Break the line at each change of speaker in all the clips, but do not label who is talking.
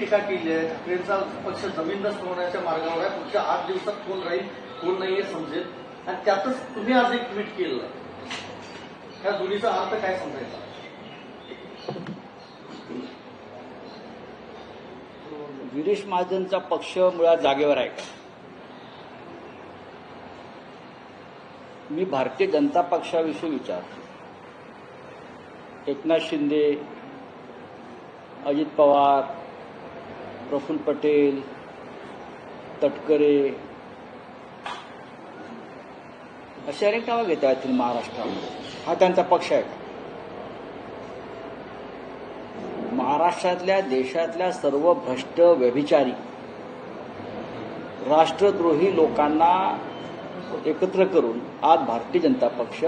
टीका केली आहे. ठाकरेंचा पक्ष जमीनदस्त होण्याच्या मार्गावर आहे. पुढच्या आठ दिवसात कोण राहील कोण नाही हे समजेल. आणि त्यातच तुम्ही आज एक ट्विट केलं ह्या दोन्हीचा अर्थ काय समजायचा
गिरीश महाजनचा पक्ष मुळात जागेवर आहे का? मी भारतीय जनता पक्षाविषयी विचारतो. एकनाथ शिंदे अजित पवार प्रफुल्ल पटेल तटकरे. असे अनेक नावं घेता येतील महाराष्ट्रामध्ये. हा त्यांचा पक्ष आहे. का महाराष्ट्रातल्या देशातल्या सर्व भ्रष्ट व्यभिचारी राष्ट्रद्रोही लोकांना एकत्र करून आज भारतीय जनता पक्ष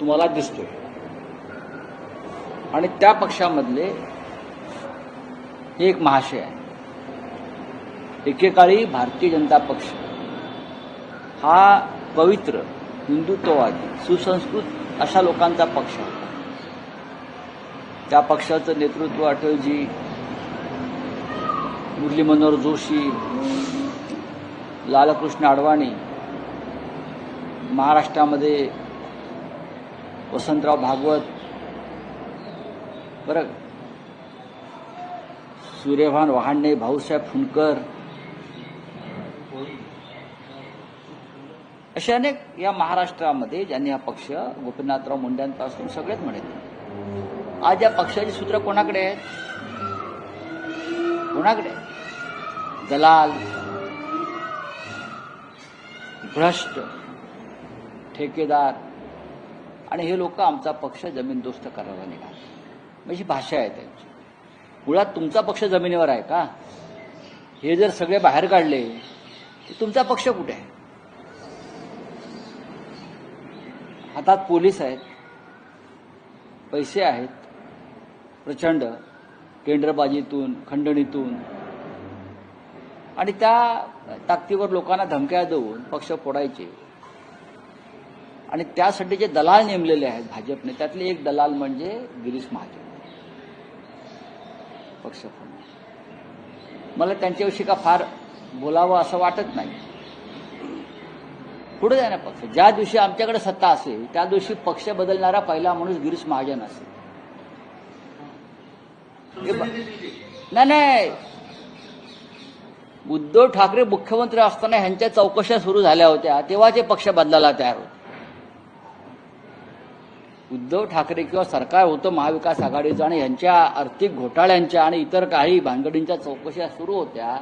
तुम्हाला दिसतोय. आणि त्या पक्षामधले हे एक महाशय आहे. एकेकाळी भारतीय जनता पक्ष. हा पवित्र हिंदुत्ववादी सुसंस्कृत अशा लोकांचा पक्ष होता. त्या पक्षाचं नेतृत्व अटलजी मुरली मनोहर जोशी लालकृष्ण अडवाणी महाराष्ट्रामध्ये वसंतराव भागवत बरं सूर्यभान वहाणे भाऊसाहेब फुंडकर. असे अनेक या महाराष्ट्रामध्ये ज्यांनी हा पक्ष गोपीनाथराव मुंड्यांपासून सगळेच म्हणत आज या पक्षाची सूत्र कोणाकडे आहेत? कोणाकडे दलाल भ्रष्ट ठेकेदार आणि हे लोक आमचा पक्ष जमीनदोस्त करायला निघाले. म्हणजे भाषा आहे त्यांची. मुळात तुमचा पक्ष जमिनीवर आहे का? हे जर सगळे बाहेर काढले तर तुमचा पक्ष कुठे आहे? हातात पोलीस आहेत पैसे आहेत प्रचंड केंद्रबाजीतून खंडणीतून. आणि त्या ताकदीवर लोकांना धमक्या देऊन पक्ष फोडायचे. आणि त्यासाठी जे दलाल नेमलेले आहेत भाजपने त्यातले एक दलाल म्हणजे गिरीश महाजन. पक्ष फोडणे मला त्यांच्याविषयी का फार बोलावं असं वाटत नाही. पुढे जाणार पक्ष. ज्या दिवशी आमच्याकडे सत्ता असेल त्या दिवशी पक्ष बदलणारा पहिला माणूस गिरीश महाजन असेल. नाही नाही. उद्धव ठाकरे मुख्यमंत्री असताना ह्यांच्या चौकशा सुरू झाल्या होत्या. तेव्हा ते पक्ष बदलायला तयार होते. उद्धव ठाकरे किंवा सरकार होतं महाविकास आघाडीचं आणि यांच्या आर्थिक घोटाळ्यांच्या आणि इतर काही भानगडींच्या चौकशा सुरू होत्या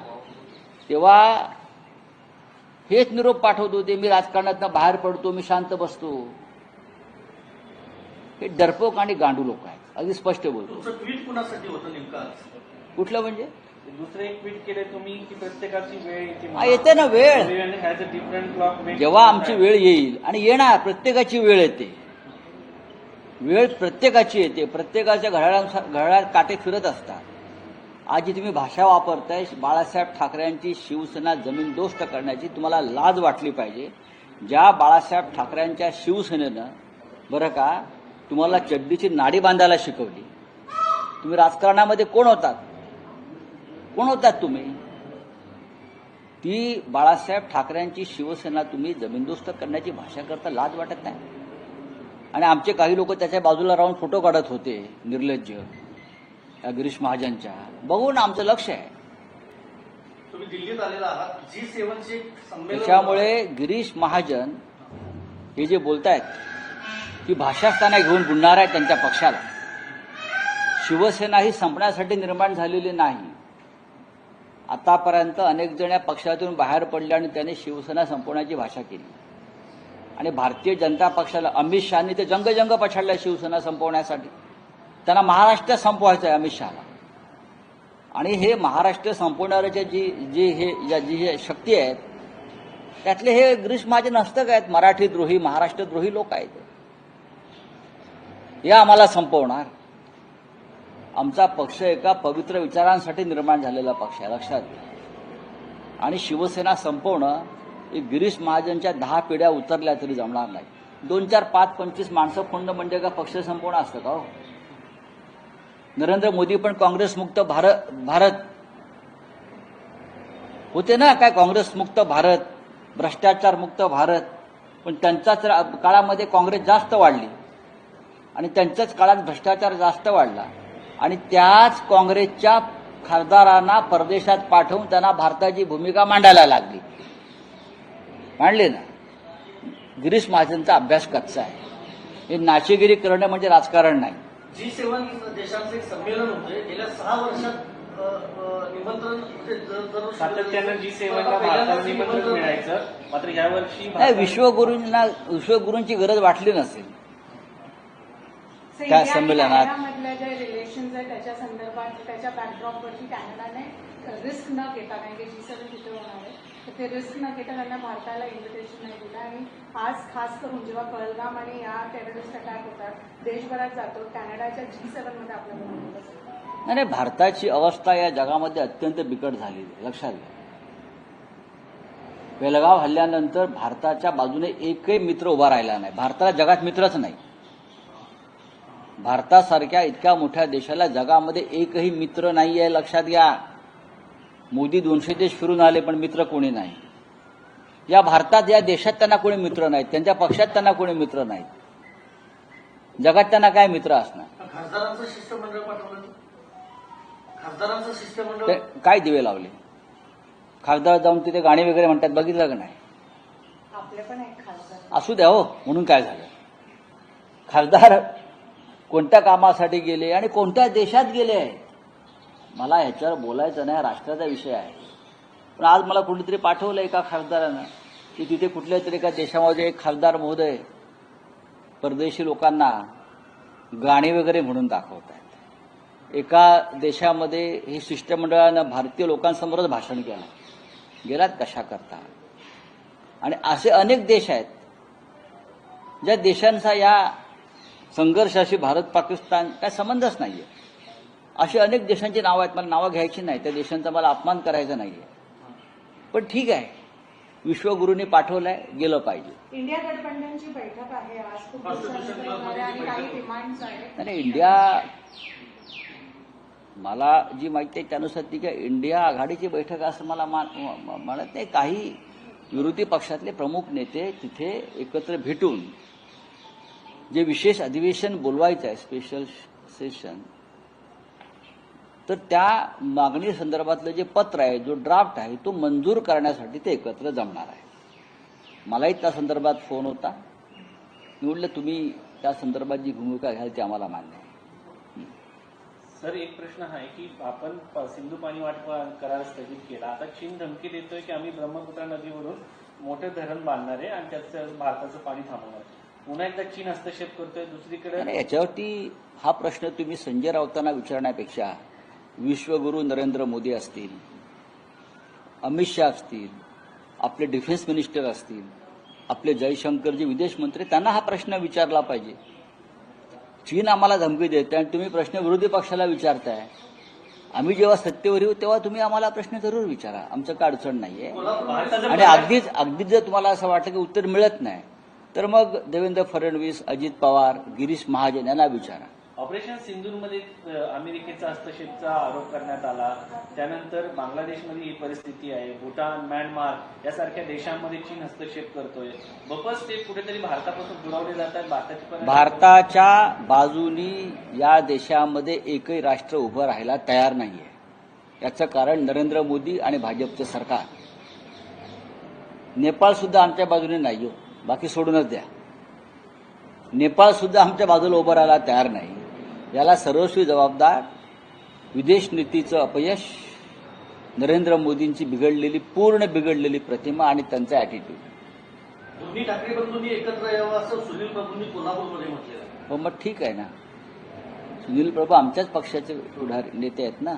तेव्हा हेच निरोप पाठवत होते मी राजकारणातनं बाहेर पडतो मी शांत बसतो. हे डरपोक आणि गांडू लोक आहेत अगदी स्पष्ट बोलतो.
ट्विट कुणासाठी होतं नेमकं
कुठलं म्हणजे?
दुसरे एक ट्विट केले तुम्ही की प्रत्येकाची वेळ येते
येते ना वेळ.
डिफरंट
जेव्हा आमची वेळ येईल आणि येणार प्रत्येकाची वेळ येते. वेळ प्रत्येकाची येते. प्रत्येकाच्या घड्याळानुसार घड्याळात काटे फिरत असतात. आज जी तुम्ही भाषा वापरताय बाळासाहेब ठाकरेंची शिवसेना जमीनदोस्त करण्याची तुम्हाला लाज वाटली पाहिजे. ज्या बाळासाहेब ठाकरेंच्या शिवसेनेनं बरं का तुम्हाला चड्डीची नाडी बांधायला शिकवली. तुम्ही राजकारणामध्ये कोण होतात? कोण होतात तुम्ही? ती बाळासाहेब ठाकरेंची शिवसेना तुम्ही जमीनदोस्त करण्याची भाषा करता लाज वाटत नाही. आणि आमचे काही लोक त्याच्या बाजूला राहून फोटो काढत होते निर्लज्ज या गिरीश महाजनच्या. बघून आमचं लक्ष आहे. त्याच्यामुळे गिरीश महाजन हे जे बोलतायत ती भाषास्थाना घेऊन बुडणार आहे त्यांच्या पक्षाला. शिवसेना ही संपण्यासाठी निर्माण झालेली नाही. आतापर्यंत अनेक जण या पक्षातून बाहेर पडले आणि त्याने शिवसेना संपवण्याची भाषा केली. आणि भारतीय जनता पक्षाला अमित शहानी ते जंगजंग पछाडल्या शिवसेना संपवण्यासाठी. त्यांना महाराष्ट्र संपवायचं आहे अमित शहाला. आणि हे महाराष्ट्र संपवणाऱ्याच्या जी जी हे या जी हे शक्ती आहेत त्यातले हे ग्रीष महाजन हस्तक आहेत मराठी द्रोही महाराष्ट्रद्रोही लोक आहेत. हे आम्हाला संपवणार. आमचा पक्ष एका पवित्र विचारांसाठी निर्माण झालेला पक्ष आहे लक्षात आणि शिवसेना संपवणं गिरीश महाजनच्या दहा पिढ्या उतरल्या तरी जमणार नाही. दोन चार पाच पंचवीस माणसं खुंड म्हणजे का पक्ष संपूर्ण असतं का हो? नरेंद्र मोदी पण काँग्रेसमुक्त भारत भारत. होते ना काय काँग्रेसमुक्त भारत भ्रष्टाचार मुक्त भारत. पण त्यांच्याच काळामध्ये काँग्रेस जास्त वाढली. आणि त्यांच्याच काळात भ्रष्टाचार जास्त वाढला. आणि त्याच काँग्रेसच्या खासदारांना परदेशात पाठवून त्यांना भारताची भूमिका मांडायला लागली. मांडली ना. गिरीश महाजनचा अभ्यास कच्चा आहे. हे नाचेगिरी करणं म्हणजे राजकारण नाही.
जी सेवन देशांचं एक संमेलन होतंय गेल्या सहा वर्षात अ, अ, निमंत्रण जर- जर-
सातत्यानं जी सेवांना
आता
भारताला
पहिल्यांदाच
निमंत्रण मिळायचं मात्र यावर्षी
नाही
भारताने-
विश्वगुरूंना विश्वगुरूंची गरज वाटली नसेल. त्या संमेलनात-
आहेत त्याच्या संदर्भात त्याच्या बॅकड्रॉपवरती कॅनडाने रिस्क न घेता कारण की जी सेवन तिथे होणार आहे तर ते रिस्क न घेता त्यांना भारताला इन्व्हिटेशन नाही दिलं. आणि आज खास करून जेव्हा पहलगाम आणि या टेररिस्ट अटॅक होतात देशभरात जातो कॅनडाच्या जी सेव्हनमध्ये आपल्याला
नाही भारताची अवस्था या जगामध्ये अत्यंत बिकट झाली लक्षात घ्या. बेलगाव हल्ल्यानंतर भारताच्या बाजूने एकही मित्र उभा राहिला नाही. भारताला जगात मित्रच नाही. भारतासारख्या इतक्या मोठ्या देशाला जगामध्ये एकही मित्र नाही आहे लक्षात घ्या. मोदी दोनशे देश फिरून आले पण मित्र कोणी नाही. या भारतात या देशात त्यांना कोणी मित्र नाहीत. त्यांच्या पक्षात त्यांना कोणी मित्र नाहीत. जगात त्यांना काय मित्र असणार? काय दिवे लावले? खासदार जाऊन तिथे गाणी वगैरे म्हणतात बघितलं का नाही?
आपले पण एक खासदार.
असू द्या हो म्हणून काय झालं? खासदार कोणत्या कामासाठी गेले आणि कोणत्या देशात गेले? मला ह्याच्यावर बोलायचं नाही राष्ट्राचा विषय आहे. पण आज मला कुठेतरी पाठवलं एका खासदारानं की तिथे कुठल्या तरी एका देशामध्ये एक खासदार महोदय परदेशी लोकांना गाणी वगैरे म्हणून दाखवत आहेत एका देशामध्ये हे शिष्टमंडळानं भारतीय लोकांसमोरच भाषण केलं. गेलात कशा करता? आणि असे अनेक देश आहेत ज्या देशांचा या संघर्षाशी भारत पाकिस्तान काय संबंधच नाहीये. अशी अनेक देशांची नावं आहेत. मला नावं घ्यायची नाही. त्या देशांचा मला अपमान करायचा नाहीये. पण ठीक आहे. विश्वगुरूंनी पाठवलंय. गेलं पाहिजे.
इंडिया गठबंधनची बैठक आहे. आज खूप दिवसानंतर होणार आहे आणि काही डिमांड्स आहेत.
आणि इंडिया मला जी माहिती आहे त्यानुसार ती काय इंडिया आघाडीची बैठक असं मला म्हणत नाही. काही विरोधी पक्षातले प्रमुख नेते तिथे एकत्र भेटून जे विशेष अधिवेशन बोलवायचं आहे स्पेशल सेशन तर त्या मागणी संदर्भातलं जे पत्र आहे जो ड्राफ्ट आहे तो मंजूर करण्यासाठी ते एकत्र जमणार आहे. मलाही त्या संदर्भात फोन होता. मी म्हटलं तुम्ही त्या संदर्भात जी भूमिका घ्याल ती आम्हाला मान्य आहे.
सर एक प्रश्न आहे की आपण सिंधू पाणी वाटप करार स्थगित केला. आता चीन धमकी देतोय की आम्ही ब्रह्मपुत्रा नदीवरून मोठे धरण बांधणार आहे आणि त्याचं भारताचं पाणी थांबवणार पुन्हा एकदा चीन हस्तक्षेप करतोय दुसरीकडे
याच्यावरती हा प्रश्न तुम्ही संजय राऊतांना विचारण्यापेक्षा विश्वगुरू नरेंद्र मोदी असतील अमित शहा असतील आपले डिफेन्स मिनिस्टर असतील आपले जयशंकरजी विदेश मंत्री त्यांना हा प्रश्न विचारला पाहिजे. चीन आम्हाला धमकी देते आणि तुम्ही प्रश्न विरोधी पक्षाला विचारताय. आम्ही जेव्हा सत्तेवर येऊ तेव्हा तुम्ही आम्हाला प्रश्न जरूर विचारा. आमचं काय अडचण नाहीये. आणि अगदीच अगदीच जर तुम्हाला असं वाटलं की उत्तर मिळत नाही तर मग देवेंद्र फडणवीस अजित पवार गिरीश महाजन यांना विचारा.
ऑपरेशन सिंधूरमध्ये अमेरिकेचा हस्तक्षेपचा आरोप करण्यात आला. त्यानंतर बांगलादेशमध्ये ही परिस्थिती आहे. भूटान म्यानमार यासारख्या देशांमध्ये चीन हस्तक्षेप करतोय. बपस ते कुठेतरी भारतापासून दुरावले जातात. भारताची
भारताच्या बाजूनी या देशामध्ये एकही राष्ट्र उभं राहायला तयार नाहीये. याचं कारण नरेंद्र मोदी आणि भाजपचं सरकार. नेपाळ सुद्धा आमच्या बाजूने नाही हो बाकी सोडूनच द्या. नेपाळ सुद्धा आमच्या बाजूला उभं राहायला तयार नाही. याला सर्वस्वी जबाबदार विदेश नीतीचं अपयश नरेंद्र मोदींची बिघडलेली पूर्ण बिघडलेली प्रतिमा आणि त्यांचा अॅटिट्यूड
दोन्ही ठाकरे बंधूंनी एकत्र यावं असं सुनील प्रभूंनी कोल्हापूरमध्ये म्हटलेलं आहे.
हो मग ठीक आहे ना. सुनील प्रभू आमच्याच पक्षाचे पुढारी नेते आहेत ना.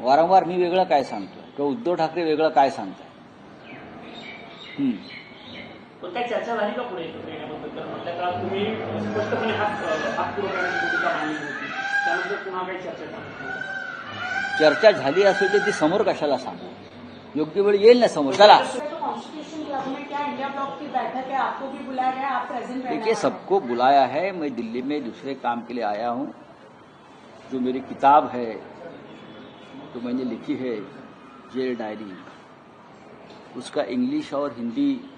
वारंवार मी वेगळं काय सांगतो किंवा उद्धव ठाकरे वेगळं काय हम्म.
पण चर्चा झाली का पुढे चर्चा झाली
चर्चा झाली ती समोर कशाला सांगू? योग्य वेळ येईल ना समोर? चला. देखिए, सबको बुलाया है, मैं दिल्ली में दूसरे काम के लिए आया हूँ। जो मेरी किताब है, जो मैंने लिखी है, जेल डायरी, उसका इंग्लिश और हिंदी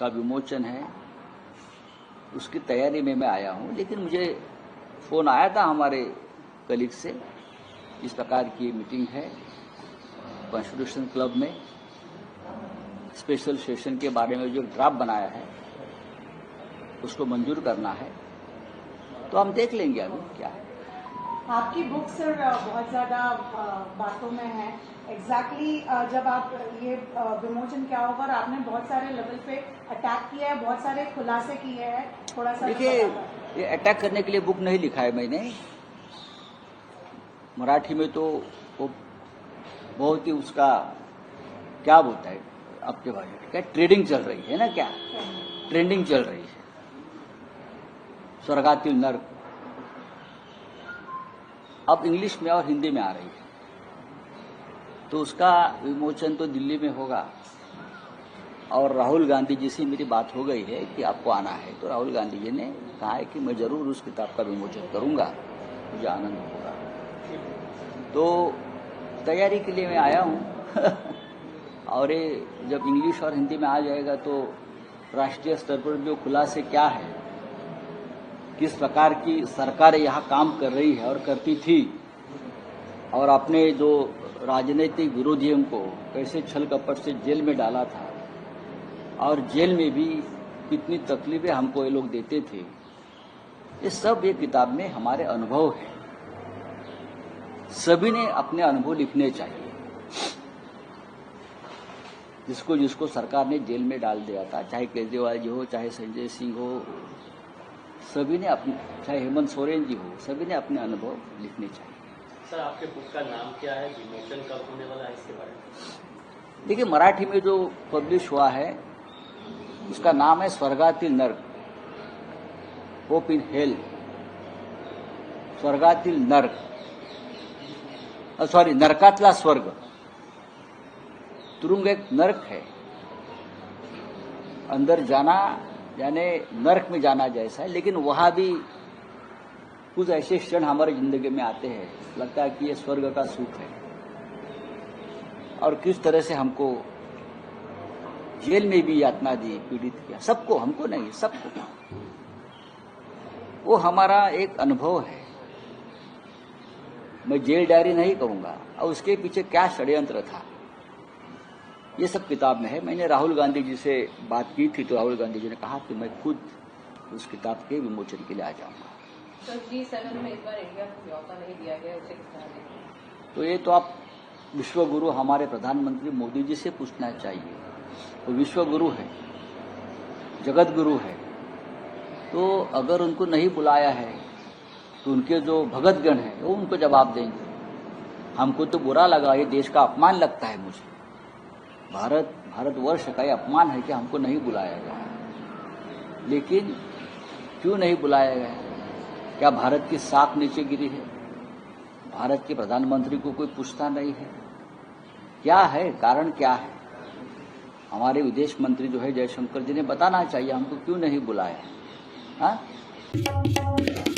का विमोचन है। उसकी तैयारी में मैं आया हूँ, लेकिन मुझे फ़ोन आया था हमारे कलीग से, इस प्रकार की मीटिंग है कॉन्स्टिट्यूशन क्लब में स्पेशल सेशन के बारे में जो ड्राफ्ट बनाया है, उसको मंजूर करना है। तो हम देख लेंगे अभी क्या है।
आपकी बुक सर बहुत ज़्यादा बातों में है। एग्जैक्टली exactly, जब आप ये विमोचन क्या होगा और आपने बहुत सारे लेवल पे अटैक किया है बहुत सारे खुलासे किए हैं थोड़ा सा
देखिए ये अटैक करने के लिए बुक नहीं लिखा है मैंने। मराठी में तो वो बहुत ही उसका क्या बोलता है आपके भाषा में, क्या ट्रेडिंग चल रही है ना क्या? ट्रेंडिंग चल रही है। स्वर्गातील नर्क अब इंग्लिश में और हिंदी में आ रही है। तो उसका विमोचन तो दिल्ली में होगा। और राहुल गांधी जी से मेरी बात हो गई है कि आपको आना है। तो राहुल गांधी जी ने कहा है कि मैं ज़रूर उस किताब का विमोचन करूँगा। मुझे आनंद होगा। तो तैयारी के लिए मैं आया हूँ। और ये जब इंग्लिश और हिंदी में आ जाएगा तो राष्ट्रीय स्तर पर जो खुलासे क्या है किस प्रकार की सरकार यहाँ काम कर रही है और करती थी और अपने जो राजनीतिक विरोधियों को कैसे छल कपट से जेल में डाला था और जेल में भी कितनी तकलीफें हमको ये लोग देते थे, ये सब ये किताब में हमारे अनुभव है। सभी ने अपने अनुभव लिखने चाहिए। जिसको जिसको सरकार ने जेल में डाल दिया था, चाहे केजरीवाल जी हो, चाहे संजय सिंह हो सभी ने अपने चाहे हेमंत सोरेन जी हो सभी ने अपने अनुभव लिखने चाहिए।
सर आपके बुक का नाम क्या है? विमोचन कब होने वाला है इसके बारे में?
देखिए मराठी में जो पब्लिश हुआ है उसका नाम है स्वर्गातील नर्क। होप इन हेल स्वर्गातील नर्क। सॉरी नरकातला स्वर्ग। तुरुंग एक नर्क है। अंदर जाना यानी नर्क में जाना जैसा है, लेकिन वहाँ भी कुछ ऐसे क्षण हमारी ज़िंदगी में आते हैं। लगता है कि ये स्वर्ग का सुख है। और किस तरह से हमको जेल में भी यातना दी, पीड़ित किया। सबको, हमको नहीं, सबको। वो हमारा एक अनुभव है। मैं जेल डायरी नहीं कहूँगा। और उसके पीछे क्या षड्यंत्र था? ये सब किताब में है। मैंने राहुल गांधी जी से बात की थी तो राहुल गांधी जी ने कहा कि मैं खुद उस किताब के विमोचन के लिए आ जाऊँगा।
तो जी सेवन में इस बार इंडिया को न्यौता नहीं दिया गया उसे किस तरह देखते
तो ये तो आप विश्व गुरु हमारे प्रधानमंत्री मोदी जी से पूछना चाहिए। वो तो विश्व गुरु है जगत गुरु है। तो अगर उनको नहीं बुलाया है तो उनके जो भगतगण हैं वो उनको जवाब देंगे। हमको तो बुरा लगा ये देश का अपमान लगता है मुझे। भारत, भारतवर्ष का यह अपमान है कि हमको नहीं बुलाया गया लेकिन क्यों नहीं बुलाया गया क्या भारत की साख नीचे गिरी है? भारत के प्रधानमंत्री को कोई पूछता नहीं है? क्या है? कारण क्या है? हमारे विदेश मंत्री जो है जयशंकर जी ने बताना चाहिए, हमको क्यों नहीं बुलाया हाँ?